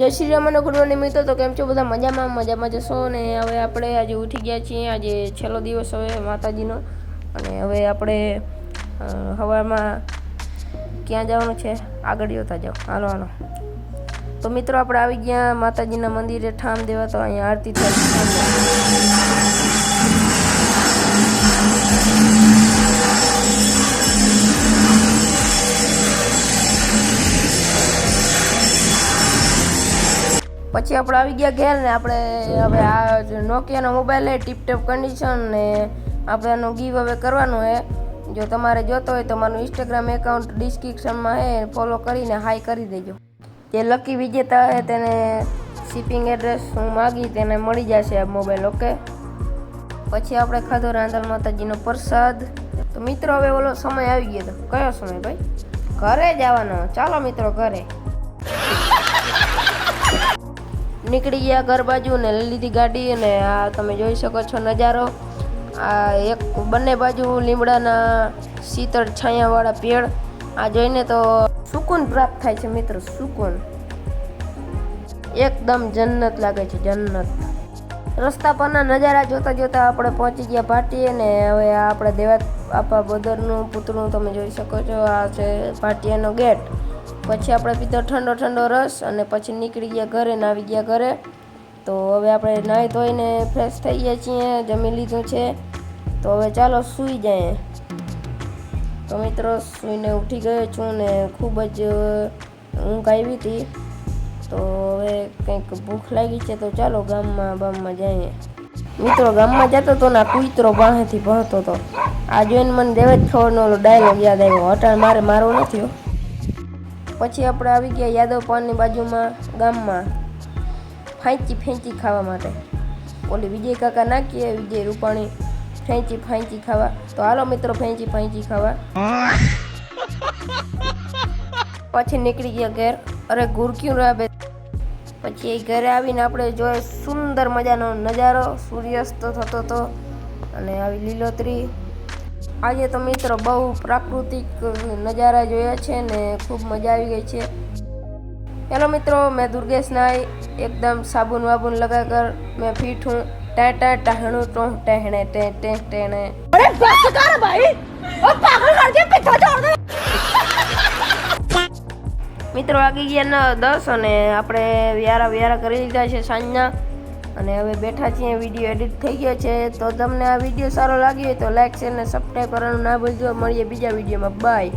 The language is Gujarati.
જય શ્રી રામ અને ગુડ મોર્નિંગ મિત્રો. તો કેમ છો બધા? મજામાં? મજામાં જશો? ને હવે આપણે આજે ઉઠી ગયા છીએ. આજે છેલ્લો દિવસ હવે માતાજીનો. અને હવે આપણે હવામાં ક્યાં જવાનું છે? આગળ જોતા જાઓ. હાલો હાલો. તો મિત્રો, આપણે આવી ગયા માતાજીના મંદિરે. ઠામ દેવા તો અહીંયા આરતી થાય. પછી આપણે આવી ગયા ઘેર ને આપણે હવે આ નોકિયાનો મોબાઈલ છે ટીપટેપ કન્ડિશન ને આપણે એનું ગીવ હવે કરવાનું છે. જો તમારે જોતો હોય તો મારું ઇન્સ્ટાગ્રામ એકાઉન્ટ ડિસ્ક્રિપ્શનમાં હે ફોલો કરીને હાઈ કરી દેજો. જે લકી વિજેતા હે તેને શિપિંગ એડ્રેસ હું માગી તેને મળી જશે આ મોબાઈલ ઓકે પછી આપણે ખાધો રાંધણ માતાજીનો પ્રસાદ. તો મિત્રો, હવે ઓલો સમય આવી ગયો તો કયો સમય ભાઈ? ઘરે જવાનો ચાલો મિત્રો, ઘરે. નીકળી ગયા ઘર બાજુ ને લઈ લીધી ગાડી અને આ તમે જોઈ શકો છો નજારો. આ એક બંને બાજુ લીમડાના શીતળ છાયાવાળા પેડ. આ જોઈને તો સુકૂન પ્રાપ્ત થાય છે મિત્રો, સુકૂન. એકદમ જન્નત લાગે છે, જન્નત. રસ્તા પરના નજારા જોતા જોતા આપણે પહોંચી ગયા ભાટીએ ને હવે આપણે દેવા આપા બોદરનું પુતળું તમે જોઈ શકો છો, આ છે ભાટીયાનો ગેટ. પછી આપણે પીધો ઠંડો ઠંડો રસ અને પછી નીકળી ગયા ઘરે નાવી ગયા ઘરે. તો હવે આપણે નાહી ધોઈને ફ્રેશ થઈ ગયા છીએ, જમી લીધું છે. તો હવે ચાલો સૂઈ જાય. તો મિત્રો, સૂઈને ઉઠી ગયો છું ને ખૂબ જ ઊંઘ આવી હતી. તો હવે કંઈક ભૂખ લાગી છે તો ચાલો ગામમાં, બામમાં જઈએ. મિત્રો, ગામમાં જતો તો ના કૂતરો પાસેથી ભણતો હતો આ જોઈને મને દેવજ જ ખબરનો ડાયલોગ યાદ આવ્યો. અટાણ મારે મારવો નથી પછી આપણે આવી ગયા યાદવ પાનની બાજુમાં ગામમાં ફાંચી ફેંચી ખાવા માટે. ઓલી વિજય કાકા નાખીએ વિજય રૂપાણી ફેંચી ફાંચી ખાવા. તો હાલો મિત્રો ફેંચી ફાંચી ખાવા. પછી નીકળી ગયા ઘેર. અરે ગુરક્યું રાબે પછી એ ઘરે આવીને આપણે જોઈએ સુંદર મજાનો નજારો. સૂર્યાસ્ત થતો હતો અને આવી લીલોતરી. આજે તો મિત્રો બહુ પ્રાકૃતિક નજારા જોયા છે ને ખૂબ મજા આવી ગઈ છે. હેલો મિત્રો મેં દુર્ગેશ નાય એકદમ સાબુન વાબુન લગા કર મેં ફીટ હું. ટાટા ટાહણું ટો ટેહણે ટે ટે ટેણે અરે બસ કર ભાઈ. ઓ પાગલ કર કે પીઠો છોડ દે મિત્રો વાગી ગયા ન દસ અને આપણે વ્યારા વ્યારા કરી લીધા છે સાંજના. અને હવે બેઠા છીએ વીડિયો એડિટ થઈ ગયો છે. તો તમને આ વીડિયો સારો લાગ્યો હોય તો લાઈક શેર અને સબસ્ક્રાઈબ કરવાનું ના ભૂલજો મળીએ બીજા વિડીયોમાં બાય